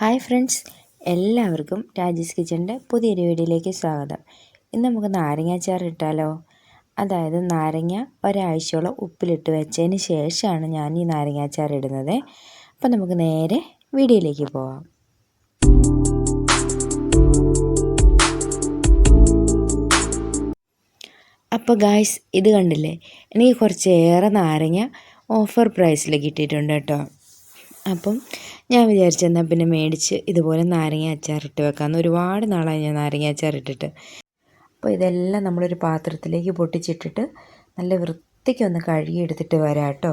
Hi friends എല്ലാവർക്കും രാജേഷ് കിച്ചന്റെ പുതിയൊരു വീഡിയോയിലേക്ക് സ്വാഗതം. ഇന്ന് നമുക്ക് നാരങ്ങാച്ചാർ ഇട്ടാലോ? അതായത് നാരങ്ങ ഒരാഴ്ചയോളം ഉപ്പിലിട്ട് വെച്ചതിന് ശേഷമാണ് ഞാൻ ഈ നാരങ്ങാച്ചാർ ഇടുന്നത്. അപ്പോൾ നമുക്ക് നേരെ വീഡിയോയിലേക്ക് പോവാം. അപ്പോൾ ഗായ്സ് ഇത് കണ്ടില്ലേ? എനിക്ക് കുറച്ചേറെ നാരങ്ങ ഓഫർ പ്രൈസിൽ കിട്ടിയിട്ടുണ്ട് കേട്ടോ. അപ്പം ഞാൻ വിചാരിച്ചെന്നാൽ പിന്നെ മേടിച്ച് ഇതുപോലെ നാരങ്ങ അച്ചാറിട്ട് വെക്കാമെന്ന് ഒരുപാട് നാളായി ഞാൻ നാരങ്ങ അച്ചാറിട്ടിട്ട് അപ്പോൾ ഇതെല്ലാം നമ്മളൊരു പാത്രത്തിലേക്ക് പൊട്ടിച്ചിട്ടിട്ട് നല്ല വൃത്തിക്കൊന്ന് കഴുകിയെടുത്തിട്ട് വരാം കേട്ടോ.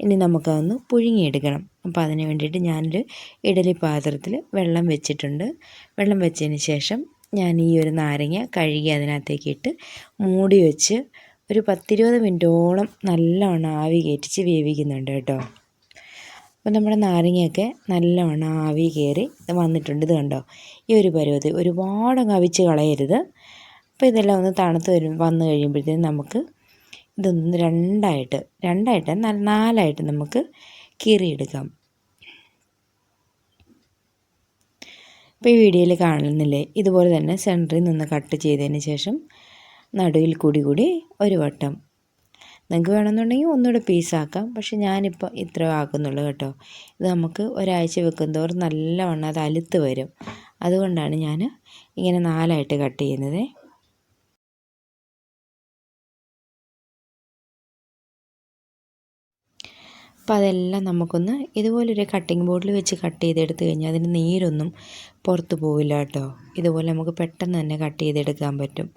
ഇനി നമുക്കതൊന്ന് പുഴുങ്ങിയെടുക്കണം. അപ്പോൾ അതിന് വേണ്ടിയിട്ട് ഞാനൊരു ഇഡലി പാത്രത്തിൽ വെള്ളം വെച്ചിട്ടുണ്ട്. വെള്ളം വെച്ചതിന് ശേഷം ഞാൻ ഈ ഒരു നാരങ്ങ കഴുകി അതിനകത്തേക്ക് ഇട്ട് മൂടി വെച്ച് ഒരു പത്തിരുപത് മിനിറ്റോളം നല്ലവണ്ണം ആവി കയറ്റിച്ച് വേവിക്കുന്നുണ്ട് കേട്ടോ. അപ്പോൾ നമ്മുടെ നാരങ്ങയൊക്കെ നല്ലവണ്ണം ആവി കയറി വന്നിട്ടുണ്ട് ഇത് കണ്ടോ? ഈ ഒരു പരുവത്തിൽ ഒരുപാട് അവിച്ച് കളയരുത്. അപ്പോൾ ഇതെല്ലാം ഒന്ന് തണുത്ത് വരും വന്നു കഴിയുമ്പോഴത്തേക്കും നമുക്ക് ഇതൊന്ന് രണ്ടായിട്ട് രണ്ടായിട്ട് നാലായിട്ട് നമുക്ക് കീറിയെടുക്കാം. ഇപ്പോൾ ഈ വീഡിയോയിൽ കാണുന്നില്ലേ? ഇതുപോലെ തന്നെ സെന്ററിൽ നിന്ന് കട്ട് ചെയ്തതിന് ശേഷം നടുവിൽ കൂടി കൂടി ഒരു വട്ടം നിങ്ങൾക്ക് വേണമെന്നുണ്ടെങ്കിൽ ഒന്നുകൂടെ പീസാക്കാം പക്ഷെ ഞാനിപ്പോൾ ഇത്ര ആക്കുന്നുള്ളൂ കേട്ടോ. ഇത് നമുക്ക് ഒരാഴ്ച വെക്കും തോറും നല്ലവണ്ണം അത് അലുത്ത് വരും. അതുകൊണ്ടാണ് ഞാൻ ഇങ്ങനെ നാലായിട്ട് കട്ട് ചെയ്യുന്നത്. അപ്പോൾ അതെല്ലാം നമുക്കൊന്ന് ഇതുപോലൊരു കട്ടിംഗ് ബോർഡിൽ വെച്ച് കട്ട് ചെയ്തെടുത്ത് കഴിഞ്ഞാൽ അതിന് നീരൊന്നും പുറത്ത് പോവില്ല കേട്ടോ. ഇതുപോലെ നമുക്ക് പെട്ടെന്ന് തന്നെ കട്ട് ചെയ്തെടുക്കാൻ പറ്റും.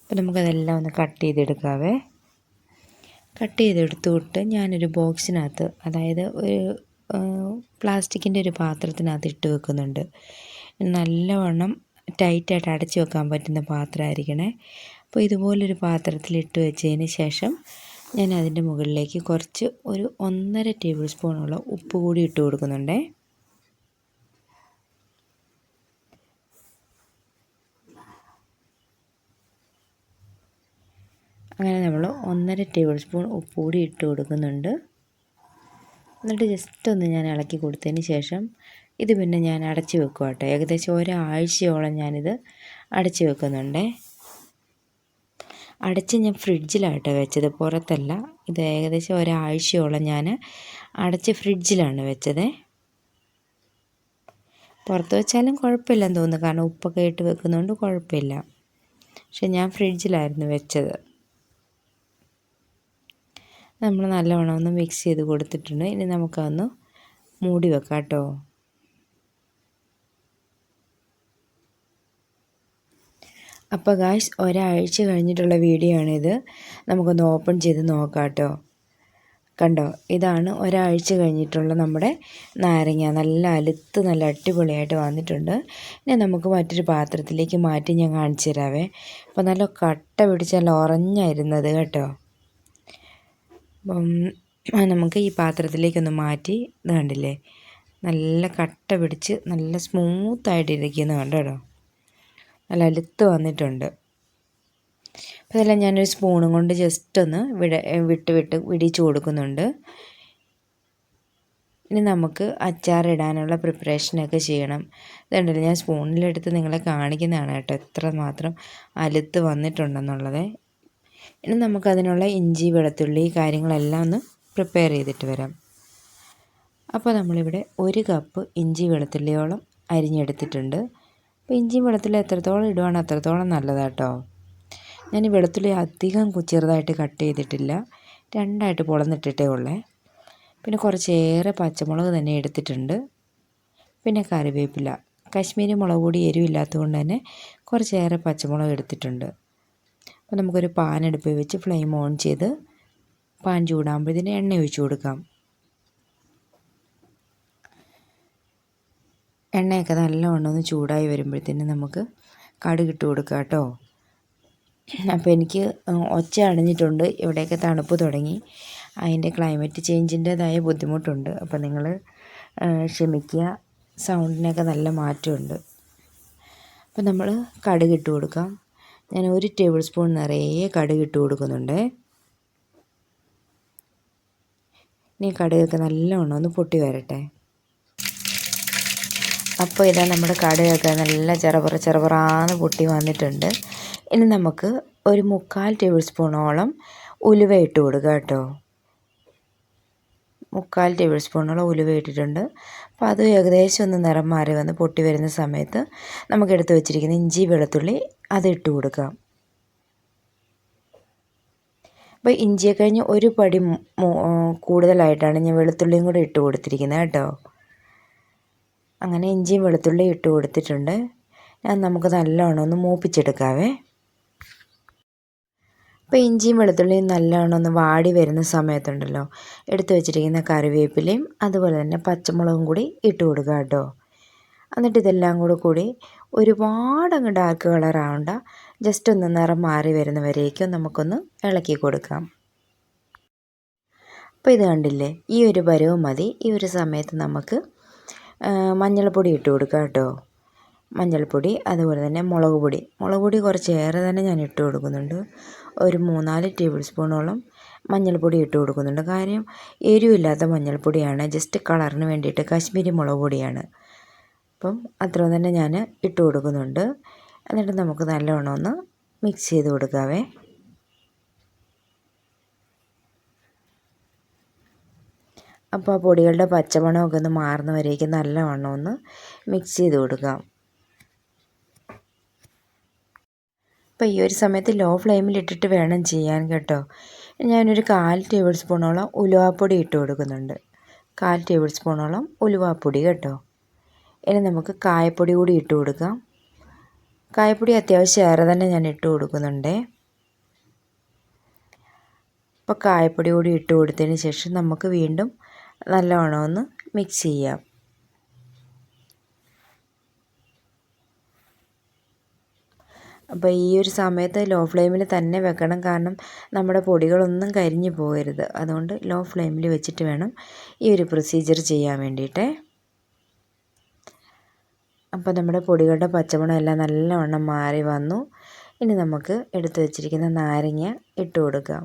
അപ്പോൾ നമുക്കതെല്ലാം ഒന്ന് കട്ട് ചെയ്തെടുക്കാവേ. കട്ട് ചെയ്തെടുത്തുവിട്ട് ഞാനൊരു ബോക്സിനകത്ത് അതായത് ഒരു പ്ലാസ്റ്റിക്കിന്റെ ഒരു പാത്രത്തിനകത്ത് ഇട്ട് വെക്കുന്നുണ്ട്. നല്ലവണ്ണം ടൈറ്റായിട്ട് അടച്ചു വെക്കാൻ പറ്റുന്ന പാത്രമായിരിക്കണേ. അപ്പോൾ ഇതുപോലൊരു പാത്രത്തിൽ ഇട്ട് വെച്ചതിന് ശേഷം ഞാൻ അതിന്റെ മുകളിലേക്ക് കുറച്ച് ഒരു ഒന്നര ടേബിൾ സ്പൂണുള്ള ഉപ്പ് കൂടി ഇട്ട് കൊടുക്കുന്നുണ്ടേ. അങ്ങനെ നമ്മൾ ഒന്നര ടേബിൾ സ്പൂൺ ഉപ്പ് കൂടി ഇട്ട് കൊടുക്കുന്നുണ്ട്. എന്നിട്ട് ജസ്റ്റ് ഒന്ന് ഞാൻ ഇളക്കി കൊടുത്തതിന് ശേഷം ഇത് പിന്നെ ഞാൻ അടച്ചു വെക്കുക കേട്ടോ. ഏകദേശം ഒരാഴ്ചയോളം ഞാനിത് അടച്ചു വെക്കുന്നുണ്ടേ. അടച്ച് ഞാൻ ഫ്രിഡ്ജിലാട്ടോ വെച്ചത് പുറത്തല്ല. ഇത് ഏകദേശം ഒരാഴ്ചയോളം ഞാൻ അടച്ച് ഫ്രിഡ്ജിലാണ് വെച്ചത്. പുറത്ത് വെച്ചാലും കുഴപ്പമില്ലെന്ന് തോന്നുന്നു. കാരണം ഉപ്പൊക്കെ ഇട്ട് വെക്കുന്നതുകൊണ്ട് കുഴപ്പമില്ല. പക്ഷെ ഞാൻ ഫ്രിഡ്ജിലായിരുന്നു വെച്ചത്. നമ്മൾ നല്ലവണ്ണം ഒന്ന് മിക്സ് ചെയ്ത് കൊടുത്തിട്ടുണ്ട്. ഇനി നമുക്കതൊന്ന് മൂടി വെക്കാം കേട്ടോ. അപ്പോൾ ഗായ്സ് ഒരാഴ്ച കഴിഞ്ഞിട്ടുള്ള വീഡിയോ ആണിത്. നമുക്കൊന്ന് ഓപ്പൺ ചെയ്ത് നോക്കാം കേട്ടോ. കണ്ടോ? ഇതാണ് ഒരാഴ്ച കഴിഞ്ഞിട്ടുള്ള നമ്മുടെ നാരങ്ങ. നല്ല അലുത്ത് നല്ല അടിപൊളിയായിട്ട് വന്നിട്ടുണ്ട്. ഇനി നമുക്ക് മറ്റൊരു പാത്രത്തിലേക്ക് മാറ്റി ഞാൻ കാണിച്ചു തരാവേ. അപ്പോൾ നല്ല കട്ട പിടിച്ച് നല്ല ഉറഞ്ഞായിരുന്നത് കേട്ടോ. നമുക്ക് ഈ പാത്രത്തിലേക്കൊന്ന് മാറ്റി ഇത് കണ്ടില്ലേ? നല്ല കട്ട പിടിച്ച് നല്ല സ്മൂത്തായിട്ട് ഇരിക്കുന്ന കണ്ടോ നല്ല അലുത്ത് വന്നിട്ടുണ്ട്. അപ്പോൾ ഇതെല്ലാം ഞാനൊരു സ്പൂണും കൊണ്ട് ജസ്റ്റ് ഒന്ന് വിട വിട്ട് വിട്ട് വിടിച്ചു കൊടുക്കുന്നുണ്ട്. ഇനി നമുക്ക് അച്ചാറിടാനുള്ള പ്രിപ്പറേഷനൊക്കെ ചെയ്യണം. ഇതുണ്ടല്ലോ ഞാൻ സ്പൂണിലെടുത്ത് നിങ്ങളെ കാണിക്കുന്നതാണ് കേട്ടോ. എത്ര മാത്രം അലുത്ത് വന്നിട്ടുണ്ടെന്നുള്ളത്. ഇനി നമുക്കതിനുള്ള ഇഞ്ചി വെളുത്തുള്ളി കാര്യങ്ങളെല്ലാം ഒന്ന് പ്രിപ്പയർ ചെയ്തിട്ട് വരാം. അപ്പോൾ നമ്മളിവിടെ ഒരു കപ്പ് ഇഞ്ചി വെളുത്തുള്ളിയോളം അരിഞ്ഞെടുത്തിട്ടുണ്ട്. അപ്പോൾ ഇഞ്ചി വെളുത്തുള്ളി എത്രത്തോളം ഇടുവാണ് അത്രത്തോളം നല്ലതാട്ടോ. ഞാൻ ഈ വെളുത്തുള്ളി അധികം ചെറുതായിട്ട് കട്ട് ചെയ്തിട്ടില്ല. രണ്ടായിട്ട് പൊളന്നിട്ടിട്ടേ ഉള്ളേ. പിന്നെ കുറച്ചേറെ പച്ചമുളക് തന്നെ എടുത്തിട്ടുണ്ട്. പിന്നെ കറിവേപ്പില. കാശ്മീരി മുളക് പൊടി എരിവില്ലാത്തത് കൊണ്ട് തന്നെ കുറച്ചേറെ പച്ചമുളക് എടുത്തിട്ടുണ്ട്. അപ്പോൾ നമുക്കൊരു പാൻ അടുപ്പിൽ വെച്ച് ഫ്ലെയിം ഓൺ ചെയ്ത് പാൻ ചൂടാകുമ്പോൾ ഇതിന് എണ്ണ ഒഴിച്ച് കൊടുക്കാം. എണ്ണയൊക്കെ നല്ലവണ്ണം ഒന്ന് ചൂടായി വരുമ്പോഴത്തേന് നമുക്ക് കടുകിട്ട് കൊടുക്കാം കേട്ടോ. അപ്പോൾ എനിക്ക് ഒച്ച അടഞ്ഞിട്ടുണ്ട് ഇവിടെയൊക്കെ തണുപ്പ് തുടങ്ങി. അതിന്റെ ക്ലൈമറ്റ് ചേഞ്ചിന്റേതായ ബുദ്ധിമുട്ടുണ്ട്. അപ്പോൾ നിങ്ങൾ ക്ഷമിക്കുക. സൗണ്ടിനൊക്കെ നല്ല മാറ്റമുണ്ട്. അപ്പോൾ നമ്മൾ കടുകിട്ട് കൊടുക്കാം. ഞാൻ ഒരു ടേബിൾ സ്പൂൺ നിറയെ കടുക് ഇട്ട് കൊടുക്കുന്നുണ്ട്. ഇനി കടുകൊക്കെ നല്ലവണ്ണം ഒന്ന് പൊട്ടി വരട്ടെ. അപ്പോൾ ഇതാ നമ്മുടെ കടുകൊക്കെ നല്ല ചെറുപറ ചെറുപറാന്ന് പൊട്ടി വന്നിട്ടുണ്ട്. ഇനി നമുക്ക് ഒരു മുക്കാൽ ടേബിൾ സ്പൂണോളം ഉലുവ ഇട്ട് കൊടുക്കുക കേട്ടോ. മുക്കാൽ ടേബിൾ സ്പൂണോളം ഉലുവ ഇട്ടിട്ടുണ്ട്. അപ്പോൾ അത് ഏകദേശം ഒന്ന് നിറം മാറി വന്ന് പൊട്ടി വരുന്ന സമയത്ത് നമുക്ക് എടുത്ത് വെച്ചിരിക്കുന്ന ഇഞ്ചി വെളുത്തുള്ളി അത് ഇട്ട് കൊടുക്കാം. അപ്പോൾ ഇഞ്ചിയെ കഴിഞ്ഞ് ഒരു പടി കൂടുതലായിട്ടാണ് ഞാൻ വെളുത്തുള്ളിയും കൂടെ ഇട്ട് കൊടുത്തിരിക്കുന്നത് കേട്ടോ. അങ്ങനെ ഇഞ്ചിയും വെളുത്തുള്ളിയും ഇട്ട് കൊടുത്തിട്ടുണ്ട്. ഞാൻ നമുക്ക് നല്ലോണം ഒന്ന് മൂപ്പിച്ചെടുക്കാവേ. അപ്പോൾ ഇഞ്ചിയും വെളുത്തുള്ളിയും നല്ലോണം ഒന്ന് വാടി വരുന്ന സമയത്തുണ്ടല്ലോ. എടുത്തു വെച്ചിരിക്കുന്ന കറിവേപ്പിലയും അതുപോലെ തന്നെ പച്ചമുളകും കൂടി ഇട്ട് കൊടുക്കുക കേട്ടോ. എന്നിട്ട് ഇതെല്ലാം കൂടെ കൂടി ഒരുപാട് അങ്ങ് ഡാർക്ക് കളർ ആവണ്ട. ജസ്റ്റ് ഒന്ന് നിറം മാറി വരുന്നവരേക്കും നമുക്കൊന്ന് ഇളക്കി കൊടുക്കാം. അപ്പോൾ ഇത് കണ്ടില്ലേ? ഈ ഒരു പരുവം മതി. ഈ ഒരു സമയത്ത് നമുക്ക് മഞ്ഞൾപ്പൊടി ഇട്ട് കൊടുക്കാം കേട്ടോ. മഞ്ഞൾപ്പൊടി അതുപോലെ തന്നെ മുളക് പൊടി. മുളക് പൊടി കുറച്ച് ഏറെ തന്നെ ഞാൻ ഇട്ട് കൊടുക്കുന്നുണ്ട്. ഒരു മൂന്നാൽ ടേബിൾ സ്പൂണോളം മഞ്ഞൾപ്പൊടി ഇട്ട് കൊടുക്കുന്നുണ്ട്. കാര്യം എരിവില്ലാത്ത മഞ്ഞൾപ്പൊടിയാണ്. ജസ്റ്റ് കളറിന് വേണ്ടിയിട്ട് കാശ്മീരി മുളക് പൊടിയാണ്. അപ്പം അത്ര തന്നെ ഞാൻ ഇട്ട് കൊടുക്കുന്നുണ്ട്. എന്നിട്ട് നമുക്ക് നല്ലവണ്ണം ഒന്ന് മിക്സ് ചെയ്ത് കൊടുക്കാവേ. അപ്പോൾ ആ പൊടികളുടെ പച്ചമണമൊക്കെ ഒന്ന് മാറുന്നവരേക്കും നല്ലവണ്ണം ഒന്ന് മിക്സ് ചെയ്ത് കൊടുക്കാം. അപ്പോൾ ഈ ഒരു സമയത്ത് ലോ ഫ്ലെയിമിൽ ഇട്ടിട്ട് വേണം ചെയ്യാൻ കേട്ടോ. ഞാനൊരു കാൽ ടേബിൾ സ്പൂണോളം ഉലുവാപ്പൊടി ഇട്ട് കൊടുക്കുന്നുണ്ട്. കാൽ ടേബിൾ സ്പൂണോളം ഉലുവാപ്പൊടി കേട്ടോ. ഇനി നമുക്ക് കായപ്പൊടി കൂടി ഇട്ട് കൊടുക്കാം. കായപ്പൊടി അത്യാവശ്യം ഏറെ തന്നെ ഞാൻ ഇട്ട് കൊടുക്കുന്നുണ്ട്. അപ്പോൾ കായപ്പൊടി കൂടി ഇട്ട് കൊടുത്തതിന് ശേഷം നമുക്ക് വീണ്ടും നല്ലവണ്ണം ഒന്ന് മിക്സ് ചെയ്യാം. അപ്പോൾ ഈ ഒരു സമയത്ത് ലോ ഫ്ലെയിമിൽ തന്നെ വെക്കണം. കാരണം നമ്മുടെ പൊടികളൊന്നും കരിഞ്ഞു പോകരുത്. അതുകൊണ്ട് ലോ ഫ്ലെയിമിൽ വെച്ചിട്ട് വേണം ഈ ഒരു പ്രൊസീജിയർ ചെയ്യാൻ വേണ്ടിയിട്ട്. അപ്പോൾ നമ്മുടെ പൊടികളുടെ പച്ചമണം എല്ലാം നല്ലവണ്ണം മാറി വന്നു. ഇനി നമുക്ക് എടുത്തു വച്ചിരിക്കുന്ന നാരങ്ങ ഇട്ട് കൊടുക്കാം.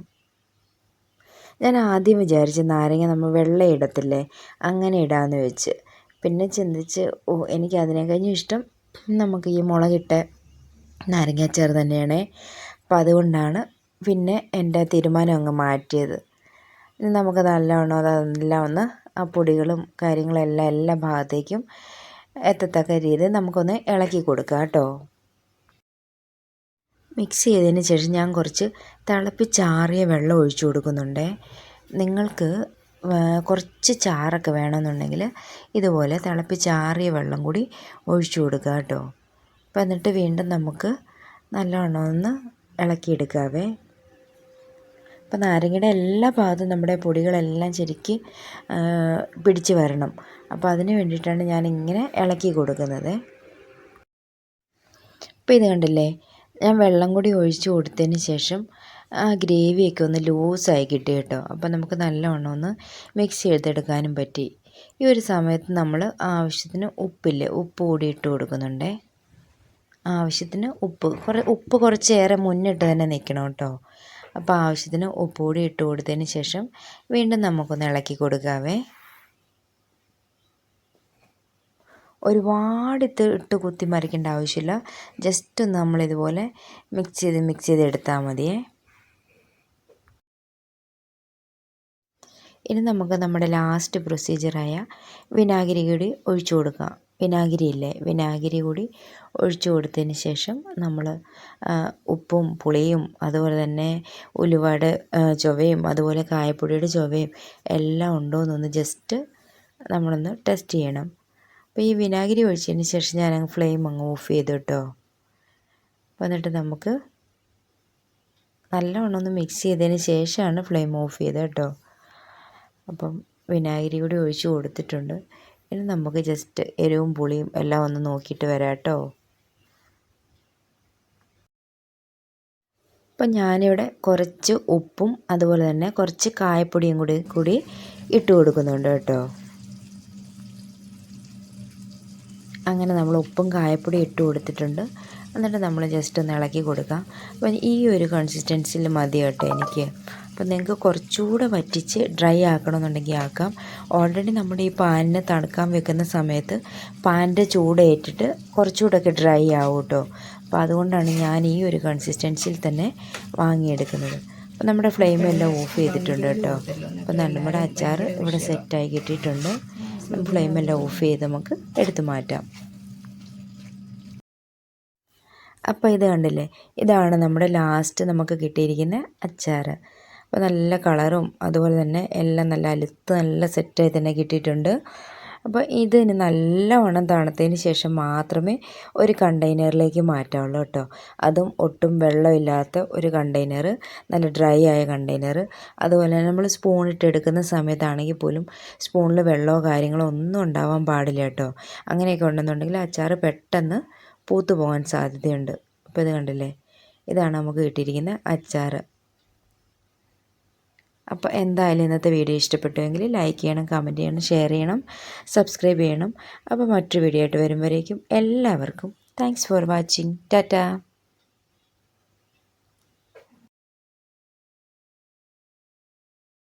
ഞാൻ ആദ്യം വിചാരിച്ച് നാരങ്ങ നമ്മൾ വെള്ളം ഇടത്തില്ലേ? അങ്ങനെ ഇടാമെന്ന് വെച്ച്. പിന്നെ ചിന്തിച്ച് ഓ എനിക്ക് അതിനെ കഴിഞ്ഞും ഇഷ്ടം നമുക്ക് ഈ മുളകിട്ട നാരങ്ങാച്ചാർ തന്നെയാണ്. അപ്പം അതുകൊണ്ടാണ് പിന്നെ എന്റെ തീരുമാനം അങ്ങ് മാറ്റിയത്. ഇനി നമുക്ക് നല്ലവണ്ണം അതെല്ലാം ഒന്ന് ആ പൊടികളും കാര്യങ്ങളും എല്ലാം എല്ലാ ഭാഗത്തേക്കും എത്തത്തക്ക രീതിയിൽ നമുക്കൊന്ന് ഇളക്കി കൊടുക്കാം കേട്ടോ. മിക്സ് ചെയ്തതിന് ശേഷം ഞാൻ കുറച്ച് തിളപ്പിച്ചാറിയ വെള്ളം ഒഴിച്ചു കൊടുക്കുന്നുണ്ട്. നിങ്ങൾക്ക് കുറച്ച് ചാറൊക്കെ വേണമെന്നുണ്ടെങ്കിൽ ഇതുപോലെ തിളപ്പിച്ചാറിയ വെള്ളം കൂടി ഒഴിച്ചു കൊടുക്കുക കേട്ടോ. അപ്പം എന്നിട്ട് വീണ്ടും നമുക്ക് നല്ലവണ്ണം ഒന്ന് ഇളക്കിയെടുക്കാവേ. അപ്പോൾ നാരങ്ങയുടെ എല്ലാ ഭാഗത്തും നമ്മുടെ പൊടികളെല്ലാം ശരിക്ക് പിടിച്ച് വരണം. അപ്പോൾ അതിന് വേണ്ടിയിട്ടാണ് ഞാൻ ഇങ്ങനെ ഇളക്കി കൊടുക്കുന്നത്. അപ്പോൾ ഇത് കണ്ടില്ലേ ഞാൻ വെള്ളം കൂടി ഒഴിച്ച് കൊടുത്തതിന് ശേഷം ആ ഗ്രേവിയൊക്കെ ഒന്ന് ലൂസായി കിട്ടി കേട്ടോ. അപ്പോൾ നമുക്ക് നല്ലവണ്ണം ഒന്ന് മിക്സ് ചെയ്തെടുക്കാനും പറ്റി. ഈ ഒരു സമയത്ത് നമ്മൾ ആവശ്യത്തിന് ഉപ്പില്ലേ ഉപ്പ് കൂടി ഇട്ട് കൊടുക്കുന്നുണ്ടേ. ആവശ്യത്തിന് ഉപ്പ്. കുറേ ഉപ്പ് കുറച്ചേറെ മുന്നിട്ട് തന്നെ നിൽക്കണം കേട്ടോ അപ്പോൾ ആവശ്യത്തിന് ഉപ്പ് കൂടി ഇട്ട് കൊടുത്തതിന് ശേഷം വീണ്ടും നമുക്കൊന്ന് ഇളക്കി കൊടുക്കാവേ. ഒരുപാട് ഇത് ഇട്ട് കുത്തി മറിക്കേണ്ട ആവശ്യമില്ല. ജസ്റ്റ് ഒന്ന് നമ്മളിതുപോലെ മിക്സ് ചെയ്ത് മിക്സ് ചെയ്ത് എടുത്താൽ മതിയേ. ഇനി നമുക്ക് നമ്മുടെ ലാസ്റ്റ് പ്രൊസീജിയറായ വിനാഗിരി കൂടി ഒഴിച്ചു കൊടുക്കാം. വിനാഗിരി ഇല്ലേ വിനാഗിരി കൂടി ഒഴിച്ചു കൊടുത്തതിന് ശേഷം നമ്മൾ ഉപ്പും പുളിയും അതുപോലെ തന്നെ ഉലുവയുടെ ചൊവയും അതുപോലെ കായപ്പൊടിയുടെ ചൊവയും എല്ലാം ഉണ്ടോ എന്നൊന്ന് ജസ്റ്റ് നമ്മളൊന്ന് ടെസ്റ്റ് ചെയ്യണം. അപ്പോൾ ഈ വിനാഗിരി ഒഴിച്ചതിന് ശേഷം ഞാൻ അങ്ങ് ഫ്ലെയിം അങ്ങ് ഓഫ് ചെയ്തു കേട്ടോ. എന്നിട്ട് നമുക്ക് നല്ലവണ്ണം ഒന്ന് മിക്സ് ചെയ്തതിന് ശേഷമാണ് ഫ്ലെയിം ഓഫ് ചെയ്തത് കേട്ടോ. അപ്പം വിനാഗിരി കൂടി ഒഴിച്ച് കൊടുത്തിട്ടുണ്ട്. ഇനി നമുക്ക് ജസ്റ്റ് എരിവും പുളിയും എല്ലാം ഒന്ന് നോക്കിയിട്ട് വരാം കേട്ടോ അപ്പം ഞാനിവിടെ കുറച്ച് ഉപ്പും അതുപോലെ തന്നെ കുറച്ച് കായപ്പൊടിയും കൂടി കൂടി ഇട്ട് കൊടുക്കുന്നുണ്ട് കേട്ടോ. അങ്ങനെ നമ്മൾ ഉപ്പും കായപ്പൊടി ഇട്ട് കൊടുത്തിട്ടുണ്ട്. എന്നിട്ട് നമ്മൾ ജസ്റ്റ് ഒന്ന് ഇളക്കി കൊടുക്കാം. അപ്പം ഈ ഒരു കൺസിസ്റ്റൻസിയിൽ മതി കേട്ടോ എനിക്ക്. അപ്പോൾ നിങ്ങൾക്ക് കുറച്ചുകൂടെ വറ്റിച്ച് ഡ്രൈ ആക്കണമെന്നുണ്ടെങ്കിൽ ആക്കാം. ഓൾറെഡി നമ്മുടെ ഈ പാനിനെ തണുക്കാൻ വെക്കുന്ന സമയത്ത് പാനിന്റെ ചൂടേറ്റിട്ട് കുറച്ചുകൂടെയൊക്കെ ഡ്രൈ ആവും കേട്ടോ. അപ്പോൾ അതുകൊണ്ടാണ് ഞാൻ ഈ ഒരു കൺസിസ്റ്റൻസിയിൽ തന്നെ വാങ്ങിയെടുക്കുന്നത്. അപ്പോൾ നമ്മുടെ ഫ്ലെയിം എല്ലാം ഓഫ് ചെയ്തിട്ടുണ്ട് കേട്ടോ. അപ്പോൾ നമ്മുടെ അച്ചാർ ഇവിടെ സെറ്റായി കിട്ടിയിട്ടുണ്ട്. ഫ്ലെയിം എല്ലാം ഓഫ് ചെയ്ത് നമുക്ക് എടുത്തു മാറ്റാം. അപ്പോൾ ഇത് കണ്ടില്ലേ? ഇതാണ് നമ്മുടെ ലാസ്റ്റ് നമുക്ക് കിട്ടിയിരിക്കുന്ന അച്ചാർ അപ്പോൾ നല്ല കളറും അതുപോലെ തന്നെ എല്ലാം നല്ല അലുത്ത് നല്ല സെറ്റായി തന്നെ കിട്ടിയിട്ടുണ്ട്. അപ്പോൾ ഇതിന് നല്ലവണ്ണം തണുത്തതിന് ശേഷം മാത്രമേ ഒരു കണ്ടെയ്നറിലേക്ക് മാറ്റാവുള്ളൂ കേട്ടോ. അതും ഒട്ടും വെള്ളമില്ലാത്ത ഒരു കണ്ടെയ്നർ നല്ല ഡ്രൈ ആയ കണ്ടെയ്നർ അതുപോലെ തന്നെ നമ്മൾ സ്പൂൺ ഇട്ട് എടുക്കുന്ന സമയത്താണെങ്കിൽ പോലും സ്പൂണിൽ വെള്ളമോ കാര്യങ്ങളോ ഒന്നും ഉണ്ടാവാൻ പാടില്ല കേട്ടോ. അങ്ങനെയൊക്കെ ഉണ്ടെന്നുണ്ടെങ്കിൽ അച്ചാർ പെട്ടെന്ന് പൂത്തു പോകാൻ സാധ്യതയുണ്ട്. അപ്പോൾ ഇത് കണ്ടില്ലേ? ഇതാണ് നമുക്ക് കിട്ടിയിരിക്കുന്ന അച്ചാർ അപ്പോൾ എന്തായാലും ഇന്നത്തെ വീഡിയോ ഇഷ്ടപ്പെട്ടുവെങ്കിൽ ലൈക്ക് ചെയ്യണം കമന്റ് ചെയ്യണം ഷെയർ ചെയ്യണം സബ്സ്ക്രൈബ് ചെയ്യണം. അപ്പോൾ മറ്റൊരു വീഡിയോ ആയിട്ട് വരുമ്പോഴേക്കും എല്ലാവർക്കും താങ്ക്സ് ഫോർ വാച്ചിങ് ടാറ്റാ